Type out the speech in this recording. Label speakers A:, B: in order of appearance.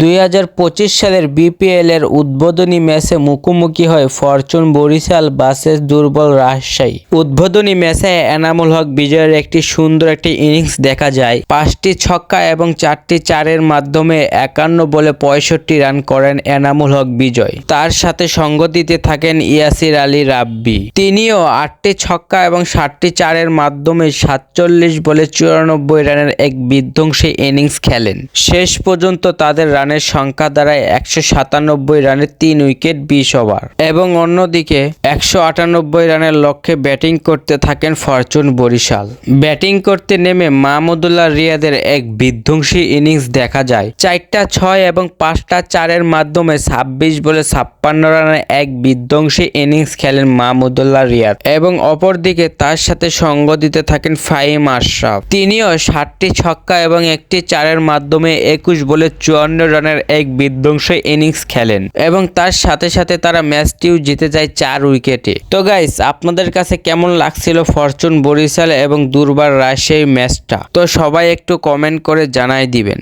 A: দুই হাজার পঁচিশ সালের বিপিএল এর উদ্বোধনী ম্যাচে মুখোমুখি হয় ফরচুন বরিশাল বাসেস দুর্বল রাজশাহী। উদ্বোধনী ম্যাচে এনামুল হক বিজয়ের একটি সুন্দর একটি ইনিংস দেখা যায়। পাঁচটি ছক্কা এবং চারটি চারের মাধ্যমে একান্ন বলে পঁয়ষট্টি রান করেন এনামুল হক বিজয়। তার সাথে সঙ্গ দিতে থাকেন ইয়াসির আলী রাব্বি। তিনিও আটটি ছক্কা এবং ষাটটি চারের মাধ্যমে সাতচল্লিশ বলে চুরানব্বই রানের এক বিধ্বংসী ইনিংস খেলেন। শেষ পর্যন্ত তাদের রানের সংখ্যা দাঁড়ায় একশো সাতানব্বই রানে তিন উইকেট, বিশ ওভার। এবং অন্যদিকে একশো আটানব্বই রানের লক্ষ্যে ব্যাটিং করতে থাকেন ফরচুন বরিশাল। ব্যাটিং করতে নেমে মাহমুদুল্লাহ রিয়াদের এক বিধ্বংসী ইনিংস দেখা যায়। চারটা ছয় এবং পাঁচটা চারের মাধ্যমে ছাব্বিশ বলে ছাপ্পান্ন রানের এক বিধ্বংসী ইনিংস খেলেন মাহমুদুল্লাহ রিয়াদ। এবং অপরদিকে তার সাথে সঙ্গ দিতে থাকেন ফাহিম আশরাফ। তিনিও ষাটটি ছক্কা এবং একটি চারের মাধ্যমে একুশ বলে চুয়ান্ন রানের এক বিধ্বংসী ইনিংস খেলেন এবং তার সাথে সাথে তারা ম্যাচটিও জিতে যায় চার উইকেটে। তো গাইস আপনাদের কাছে কেমন লাগছিল ফরচুন বরিশাল এবং দুর্বার রাজশাহী ম্যাচটা? তো সবাই একটু কমেন্ট করে জানাই দিবেন।